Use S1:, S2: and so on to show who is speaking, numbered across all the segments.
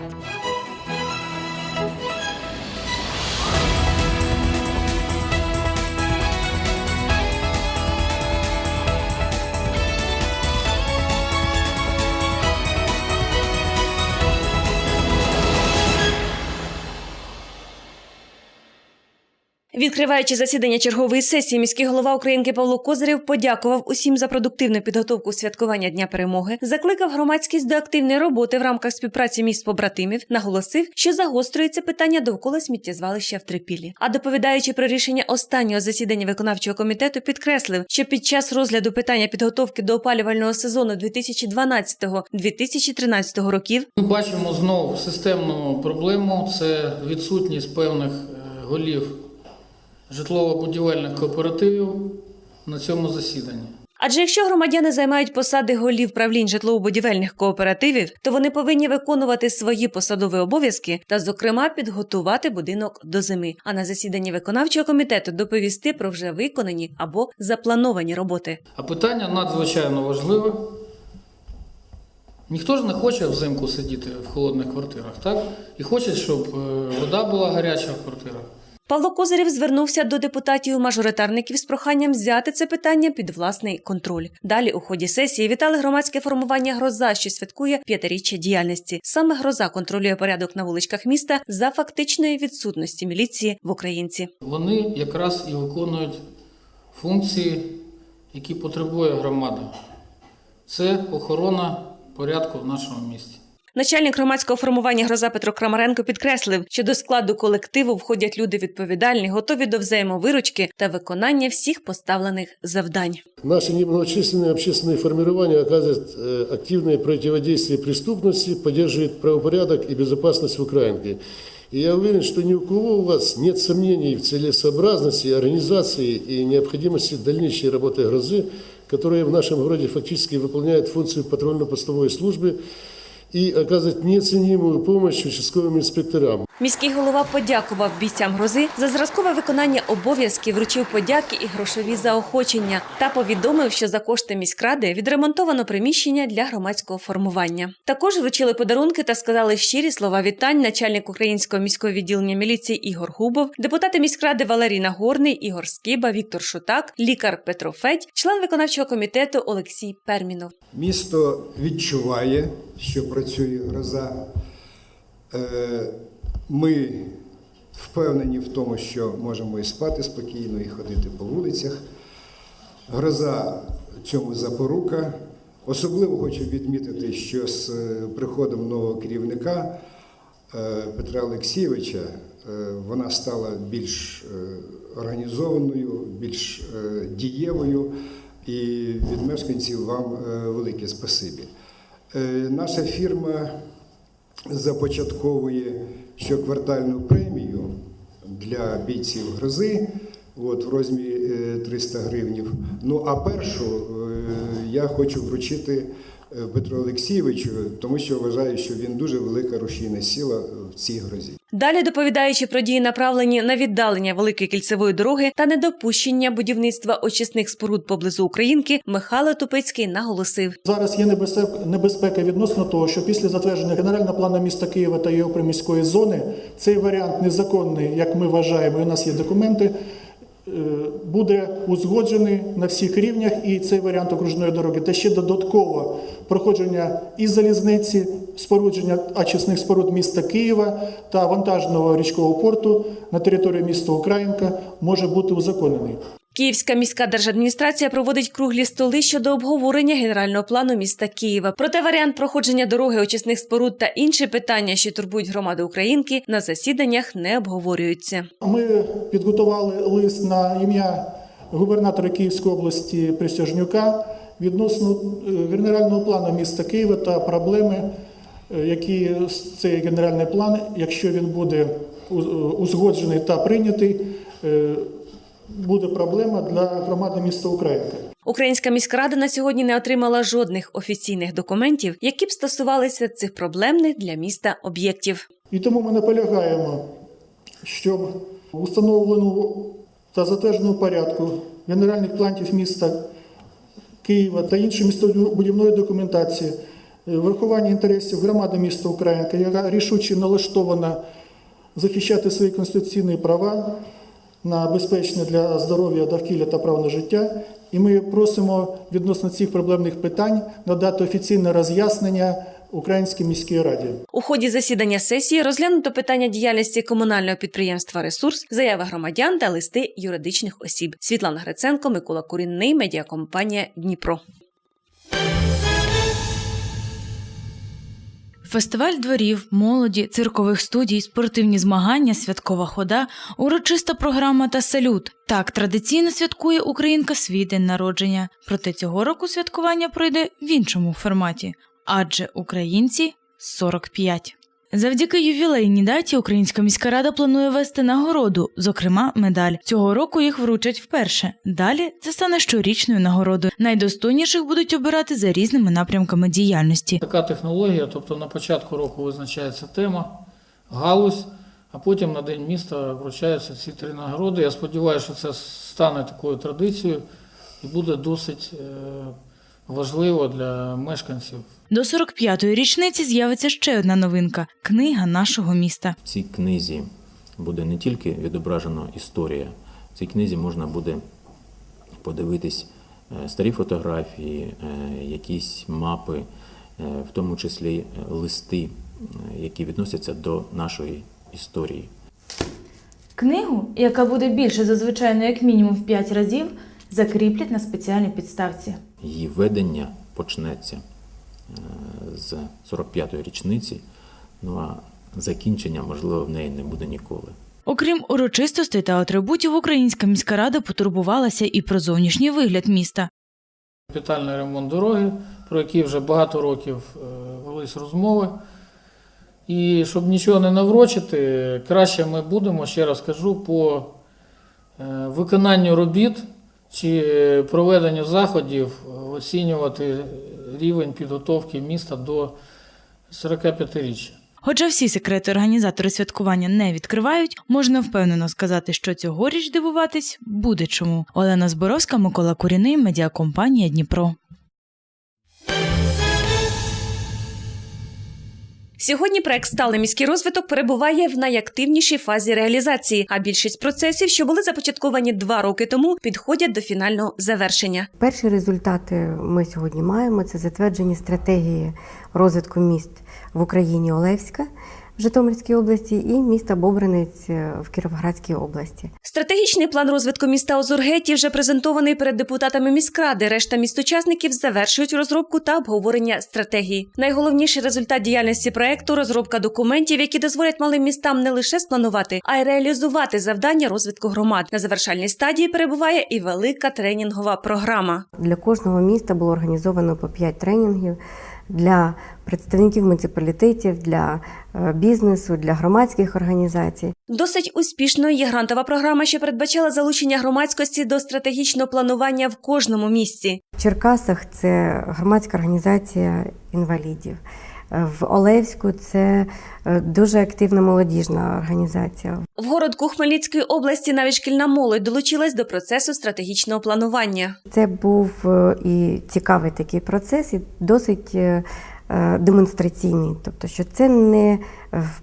S1: Thank you. Відкриваючи засідання чергової сесії, міський голова Українки Павло Козирєв подякував усім за продуктивну підготовку святкування Дня перемоги, закликав громадськість до активної роботи в рамках співпраці міст побратимів, наголосив, що загострюється питання довкола сміттєзвалища в Трипілі. А доповідаючи про рішення останнього засідання виконавчого комітету, підкреслив, що під час розгляду питання підготовки до опалювального сезону 2012-2013 років
S2: Ми бачимо знову системну проблему це відсутність певних е, голів житлово-будівельних кооперативів на цьому засіданні.
S1: Адже якщо громадяни займають посади голів правлінь житлово-будівельних кооперативів, то вони повинні виконувати свої посадові обов'язки та, зокрема, підготувати будинок до зими. А на засіданні виконавчого комітету доповісти про вже виконані або заплановані роботи.
S2: А питання надзвичайно важливе. Ніхто ж не хоче взимку сидіти в холодних квартирах, так? І хоче, щоб е, вода була гаряча в квартирах.
S1: Павло Козирєв звернувся до депутатів-мажоритарників з проханням взяти це питання під власний контроль. Далі у ході сесії вітали громадське формування Гроза, що святкує п'ятиріччя діяльності. Саме гроза контролює порядок на вуличках міста за фактичної відсутності міліції в Українці.
S2: Вони якраз і виконують функції, які потребує громада. Це охорона порядку в нашому місті.
S1: Начальник громадського формування Гроза Петро Крамаренко підкреслив, що до складу колективу входять люди відповідальні, готові до взаємовиручки та виконання всіх поставлених завдань.
S3: Наши немногочисленные общественные формирования оказывают э, активное противодействие преступности, поддерживают правопорядок и безопасность в Украинке. И я уверен, что ни у кого у вас нет сомнений в целесообразности организации и необходимости дальнейшей работы «Грозы», которая в нашем городе фактически выполняет функцию патрульно-постовой службы и оказывать неоценимую помощь участковым инспекторам.
S1: Міський голова подякував бійцям грози за зразкове виконання обов'язків, вручив подяки і грошові заохочення та повідомив, що за кошти міськради відремонтовано приміщення для громадського формування. Також вручили подарунки та сказали щирі слова вітань начальник українського міського відділення міліції Ігор Губов, депутати міськради Валерій Нагорний, Ігор Скиба, Віктор Шутак, лікар Петро Федь, член виконавчого комітету Олексій Пермінов.
S4: Місто відчуває, що працює гроза. Ми впевнені в тому, що можемо і спати спокійно, і ходити по вулицях. Гроза цьому запорука. Особливо хочу відмітити, що з е, приходом нового керівника е, Петра Олексійовича е, вона стала більш організованою, більш дієвою. І від мешканців вам велике спасибі. Наша фірма започатковує щоквартальну премію для бійців грози от, в розмірі е, 300 гривнів. Ну а першу е, я хочу вручити е, Петру Олексійовичу, тому що вважаю, що він дуже велика рушійна сила в цій грозі.
S1: Далі доповідаючи про дії, направлені на віддалення великої кільцевої дороги та недопущення будівництва очисних споруд поблизу Українки, Михайло Тупицький наголосив.
S5: Зараз є небезпека, небезпека відносно того, що після затвердження генерального плану міста Києва та його приміської зони цей варіант незаконний, як ми вважаємо, і у нас є документи. Е, Буде узгоджений на всіх рівнях і цей варіант окружної дороги. Та ще додатково проходження і залізниці, спорудження очисних споруд міста Києва та вантажного річкового порту на території міста Українка може бути узаконений.
S1: Київська міська держадміністрація проводить круглі столи щодо обговорення генерального плану міста Києва. Проте варіант проходження дороги очисних споруд та інші питання, що турбують громаду Українки, на засіданнях не обговорюються.
S5: Ми підготували лист на ім'я губернатора Київської області Присяжнюка відносно е, генерального плану міста Києва та проблеми, е, які цей генеральний план, якщо він буде е, узгоджений та прийнятий, буде проблема для громади міста Українка.
S1: Українська міськрада на сьогодні не отримала жодних офіційних документів, які б стосувалися цих проблемних для міста об'єктів.
S5: І тому ми наполягаємо, щоб в установленому та затвердженому порядку генеральних планів міста Києва та іншої містобудівної документації е, врахування інтересів громади міста Українка, яка рішуче налаштована захищати свої конституційні права на безпечне для здоров'я, довкілля та прав на життя. І ми просимо відносно цих проблемних питань надати офіційне роз'яснення Українській міській раді.
S1: У ході засідання сесії розглянуто питання діяльності комунального підприємства Ресурс, заяви громадян та листи юридичних осіб. Світлана Гриценко, Микола Курінний, медіакомпанія Дніпро.
S6: Фестиваль дворів, молоді, циркових студій, спортивні змагання, святкова хода, урочиста програма та салют. Так традиційно святкує Українка свій день народження. Проте цього року святкування пройде в іншому форматі, адже українці 45. Завдяки ювілейній даті Українська міська рада планує вести нагороду, зокрема медаль. Цього року їх вручать вперше. Далі це стане щорічною нагородою. Найдостойніших будуть обирати за різними напрямками діяльності.
S2: Така технологія, тобто на початку року визначається тема, галузь, а потім на День міста вручаються ці три нагороди. Я сподіваюся, що це стане такою традицією і буде досить е, важливо для мешканців
S6: До 45-ї річниці з'явиться ще одна новинка книга нашого міста.
S7: В цій книзі буде не тільки відображена історія, в цій книзі можна буде подивитись е, старі фотографії, е, якісь мапи, е, в тому числі листи, які відносяться до нашої історії.
S8: Книгу, яка буде більше за звичайно як мінімум в 5 разів, закріплять на спеціальній підставці.
S7: Її ведення почнеться е, з 45-ї річниці, ну а закінчення, можливо, в неї не буде ніколи.
S6: Окрім урочистостей та атрибутів, Українська міська рада потурбувалася і про зовнішній вигляд міста.
S2: капітальний ремонт дороги, про який вже багато років е, велись розмови. І щоб нічого не наврочити, краще ми будемо, ще раз кажу, по е, виконанню робіт чи проведення заходів е, оцінювати рівень підготовки міста до 45-річчя.
S6: Хоча всі секрети організатори святкування не відкривають, можна впевнено сказати, що цьогоріч дивуватись буде чому. Олена Зборовська, Микола Куріний, медіакомпанія Дніпро.
S1: Сьогодні проект Сталий міський розвиток перебуває в найактивнішій фазі реалізації, а більшість процесів, що були започатковані два роки тому, підходять до фінального завершення.
S9: Перші результати ми сьогодні маємо. Це затверджені стратегії розвитку міст в Україні Олевська в Житомирській області і міста Бобринець в Кіровоградській області.
S1: Стратегічний план розвитку міста Озургеті вже презентований перед депутатами міськради. Решта місточасників завершують розробку та обговорення стратегії. Найголовніший результат діяльності проекту розробка документів, які дозволять малим містам не лише спланувати, а й реалізувати завдання розвитку громад. На завершальній стадії перебуває і велика тренінгова програма.
S9: Для кожного міста було організовано по 5 тренінгів для представників муніципалітетів, для е, бізнесу, для громадських організацій.
S1: Досить успішною є грантова програма, що передбачала залучення громадськості до стратегічного планування в кожному місці.
S9: В Черкасах це громадська організація інвалідів. В Олевську це е, дуже активна молодіжна організація.
S1: В городку Хмельницької області навіть шкільна молодь долучилась до процесу стратегічного планування.
S9: Це був е, і цікавий такий процес, і досить е, демонстраційний. Тобто, що це не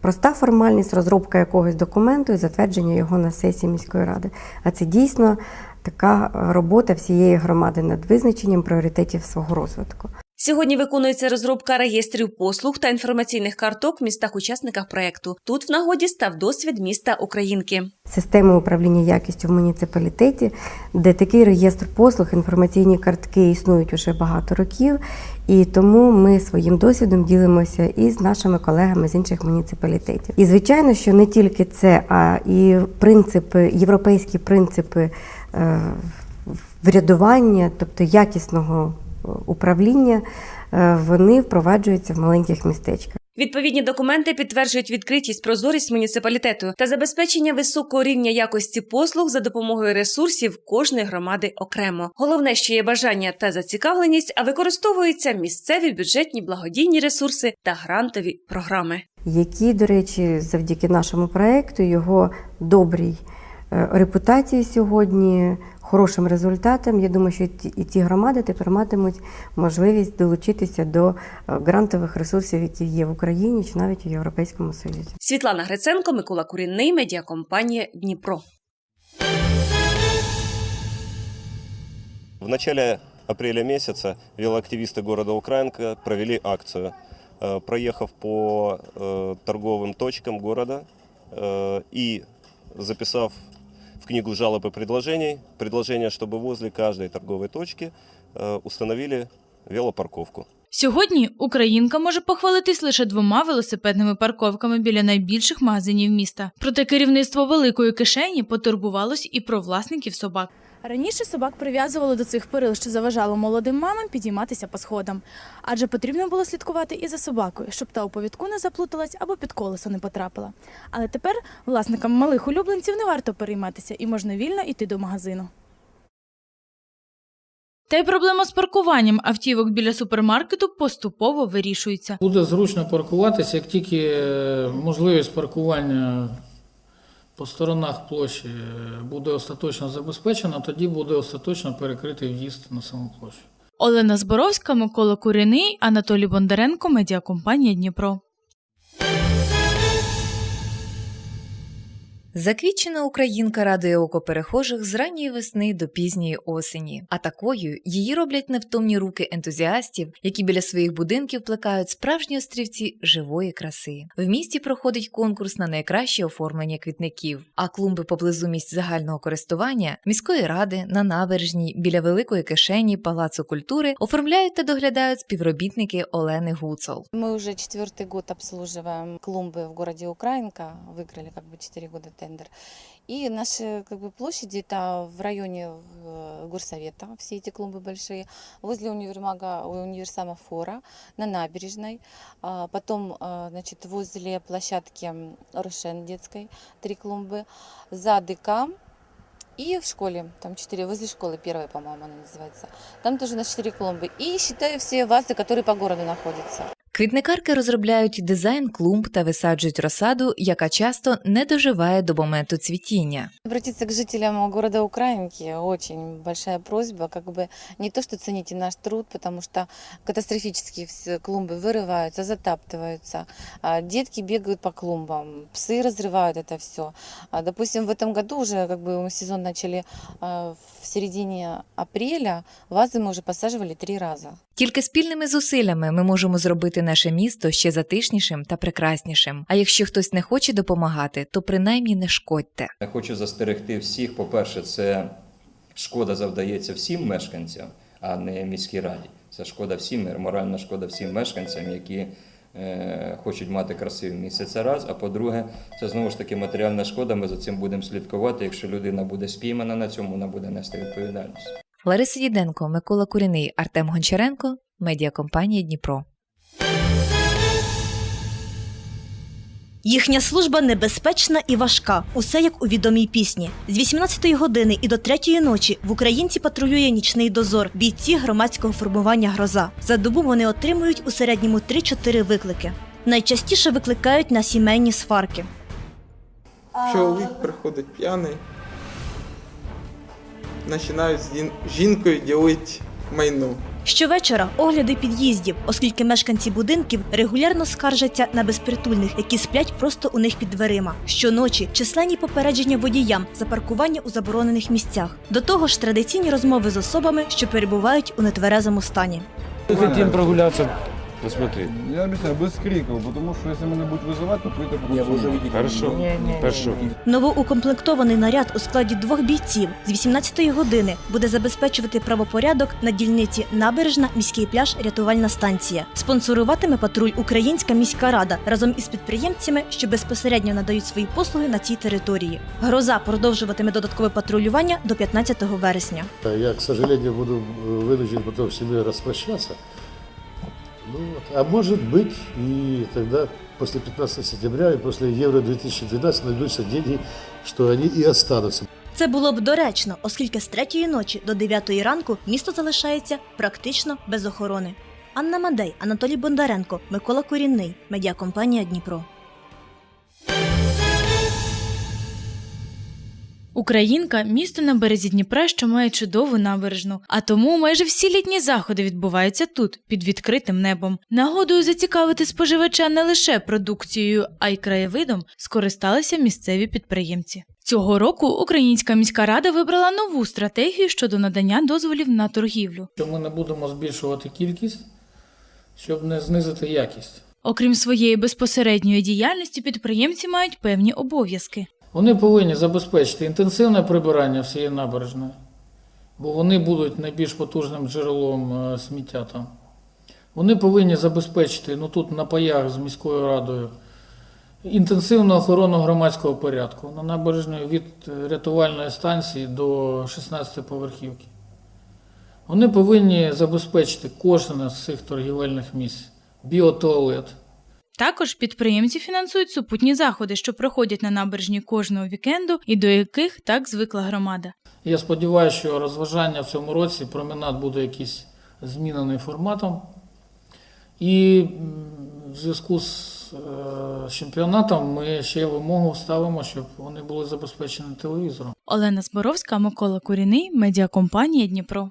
S9: проста формальність, розробка якогось документу і затвердження його на сесії міської ради, а це дійсно така робота всієї громади над визначенням пріоритетів свого розвитку.
S1: Сьогодні виконується розробка реєстрів послуг та інформаційних карток в містах-учасниках проекту. Тут в нагоді став досвід міста Українки.
S9: Системи управління якістю в муніципалітеті, де такий реєстр послуг, інформаційні картки існують уже багато років, і тому ми своїм досвідом ділимося і з нашими колегами з інших муніципалітетів. І звичайно, що не тільки це, а і принципи, європейські принципи е, врядування, тобто якісного управління, е, вони впроваджуються в маленьких містечках.
S1: Відповідні документи підтверджують відкритість, прозорість муніципалітету та забезпечення високого рівня якості послуг за допомогою ресурсів кожної громади окремо. Головне, що є бажання та зацікавленість, а використовуються місцеві бюджетні благодійні ресурси та грантові програми.
S9: які, до речі, завдяки нашому проекту, його добрій репутації сьогодні, хорошим результатом. Я думаю, що і ті- і ті громади тепер матимуть можливість долучитися до е, грантових ресурсів, які є в Україні чи навіть у Європейському Союзі.
S1: Світлана Гриценко, Микола Курінний, медіакомпанія Дніпро.
S10: В начале апреля месяца велоактивисты города Украинка провели акцию, э, проехав по э, торговым точкам города э, и записав в книгу жалоб и предложений предложение, чтобы возле каждой торговой точки э, установили велопарковку.
S6: Сьогодні Українка може похвалитись лише двома велосипедними парковками біля найбільших магазинів міста. Проте керівництво великої кишені потурбувалось і про власників собак.
S8: Раніше собак прив'язували до цих перил, що заважало молодим мамам підійматися по сходам. Адже потрібно було слідкувати і за собакою, щоб та у повідку не заплуталась або під колесо не потрапила. Але тепер власникам малих улюбленців не варто перейматися і можна вільно йти до магазину.
S6: Та й проблема з паркуванням автівок біля супермаркету поступово вирішується.
S2: Буде зручно паркуватися, як тільки е, можливість паркування по сторонах площі е, буде остаточно забезпечена, тоді буде остаточно перекритий в'їзд на саму площу.
S6: Олена Зборовська, Микола Куріний, Анатолій Бондаренко, медіакомпанія Дніпро.
S11: Заквітчена українка радує око перехожих з ранньої весни до пізньої осені. А такою її роблять невтомні руки ентузіастів, які біля своїх будинків плекають справжні острівці живої краси. В місті проходить конкурс на найкраще оформлення квітників, а клумби поблизу місць загального користування міської ради на набережній біля великої кишені Палацу культури оформляють та доглядають співробітники Олени Гуцол.
S12: Мы уже четвертый год обслуживаем клумбы в городе Украинка, выиграли как бы 4 года тендер. И наши как бы, площади это в районе э, горсовета, все эти клумбы большие, возле универмага, универсама Фора, на набережной, а, потом а, значит, возле площадки Рошен детской, три клумбы, за ДК, и в школе, там четыре, возле школы, первая, по-моему, она называется. Там тоже на четыре клумбы. И считаю все вазы, которые по городу находятся.
S11: Квітникарки розробляють дизайн клумб та висаджують розсаду, яка часто не доживає до моменту цвітіння.
S12: Обратиться к жителям города Украинки очень большая просьба, как бы не то, что цените наш труд, потому что катастрофически все клумбы вырываются, затаптываются, а детки бегают по клумбам, псы разрывают это все. Допустим, в этом году уже как бы мы сезон начали а, в середине апреля, вазы мы уже посаживали три раза.
S11: Тільки спільними зусиллями ми можемо зробити наше місто ще затишнішим та прекраснішим. А якщо хтось не хоче допомагати, то принаймні не шкодьте.
S13: Я хочу застерегти всіх. По-перше, це шкода завдається всім мешканцям, а не міській раді. Це шкода всім, моральна шкода всім мешканцям, які е, хочуть мати красиве місце. Це раз. А по-друге, це знову ж таки матеріальна шкода. Ми за цим будемо слідкувати. Якщо людина буде спіймана на цьому, вона буде нести відповідальність.
S11: Лариса Діденко, Микола Куріний, Артем Гончаренко, медіакомпанія Дніпро.
S14: Їхня служба небезпечна і важка. Усе як у відомій пісні. З 18-ї години і до 3-ї ночі в Українці патрулює нічний дозор. Бійці громадського формування гроза. За добу вони отримують у середньому 3-4 виклики. Найчастіше викликають на сімейні сварки.
S15: Чоловік приходить п'яний, починають з жінкою ділити майно.
S14: Щовечора огляди під'їздів, оскільки мешканці будинків регулярно скаржаться на безпритульних, які сплять просто у них під дверима. Щоночі численні попередження водіям за паркування у заборонених місцях. До того ж, традиційні розмови з особами, що перебувають у нетверезому стані.
S16: Хотим прогуляться, посмотреть.
S17: Я объясняю, без криков, потому что если меня будут вызывать, то какой-то
S16: Не, вы уже видели. Хорошо, хорошо.
S14: Новоукомплектований наряд у складі двох бійців з 18-ї години буде забезпечувати правопорядок на дільниці Набережна, міський пляж, рятувальна станція. Спонсоруватиме патруль Українська міська рада разом із підприємцями, що безпосередньо надають свої послуги на цій території. Гроза продовжуватиме додаткове патрулювання до 15 вересня.
S3: Я, к сожалению, буду э, вынужден потом с семьей распрощаться. Ну. А может быть, и тогда после 15 сентября и после Евро-2012 найдутся деньги, что они и останутся.
S14: Це було б доречно, оскільки з третьої ночі до 9 ранку місто залишається практично без охорони. Анна Мадей, Анатолій Бондаренко, Микола Корінний, медіакомпанія Дніпро.
S6: Українка місто на березі Дніпра, що має чудову набережну, а тому майже всі літні заходи відбуваються тут, під відкритим небом. Нагодою зацікавити споживача не лише продукцією, а й краєвидом скористалися місцеві підприємці. Цього року Українська міська рада вибрала нову стратегію щодо надання дозволів на торгівлю.
S2: Що ми не будемо збільшувати кількість, щоб не знизити якість.
S6: Окрім своєї безпосередньої діяльності, підприємці мають певні обов'язки.
S2: Вони повинні забезпечити інтенсивне прибирання всієї набережної, бо вони будуть найбільш потужним джерелом е, сміття там. Вони повинні забезпечити ну тут на паях з міською радою інтенсивну охорону громадського порядку на набережної від е, рятувальної станції до 16 поверхівки. Вони повинні забезпечити кожне з цих торгівельних місць, біотуалет.
S6: Також підприємці фінансують супутні заходи, що проходять на набережні кожного вікенду і до яких так звикла громада.
S2: Я сподіваюся, що розважання в цьому році променад буде якийсь змінений форматом. І в зв'язку з е, чемпіонатом ми ще вимогу ставимо, щоб вони були забезпечені телевізором.
S6: Олена Зборовська, Микола Куріний, медіакомпанія Дніпро.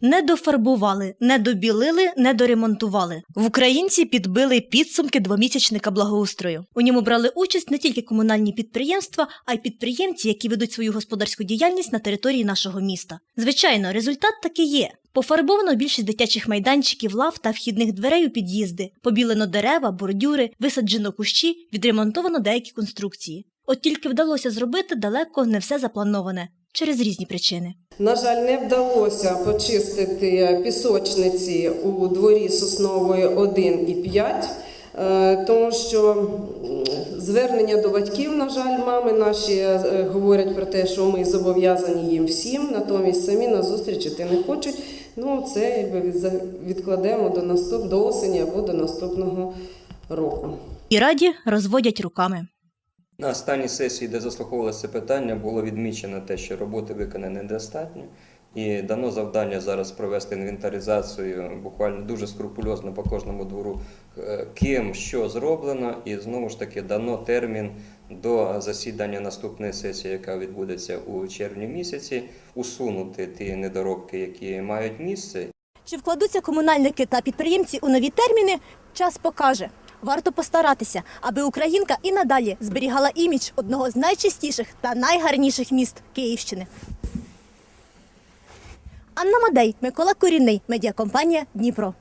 S14: Не дофарбували, не добілили, не доремонтували. В українці підбили підсумки двомісячника благоустрою. У ньому брали участь не тільки комунальні підприємства, а й підприємці, які ведуть свою господарську діяльність на території нашого міста. Звичайно, результат таки є. Пофарбовано більшість дитячих майданчиків, лав та вхідних дверей у під'їзди, побілено дерева, бордюри, висаджено кущі, відремонтовано деякі конструкції. От тільки вдалося зробити далеко не все заплановане через різні причини.
S18: На жаль, не вдалося почистити пісочниці у дворі Соснової 1 і 5, е, тому що звернення до батьків, на жаль, мами наші е, говорять про те, що ми зобов'язані їм всім, натомість самі на зустріч іти не хочуть. Ну, це якби відкладемо до наступ до осені або до наступного року.
S14: І раді розводять руками.
S13: На останній сесії, де заслуховувалося питання, було відмічено те, що роботи виконані недостатньо. І дано завдання зараз провести інвентаризацію буквально дуже скрупульозно по кожному двору, е, ким що зроблено, і знову ж таки дано термін до засідання наступної сесії, яка відбудеться у червні місяці, усунути ті недоробки, які мають місце,
S14: Чи вкладуться комунальники та підприємці у нові терміни? Час покаже. Варто постаратися, аби Українка і надалі зберігала імідж одного з найчистіших та найгарніших міст Київщини. Анна Мадей, Микола Корінний, медіакомпанія Дніпро.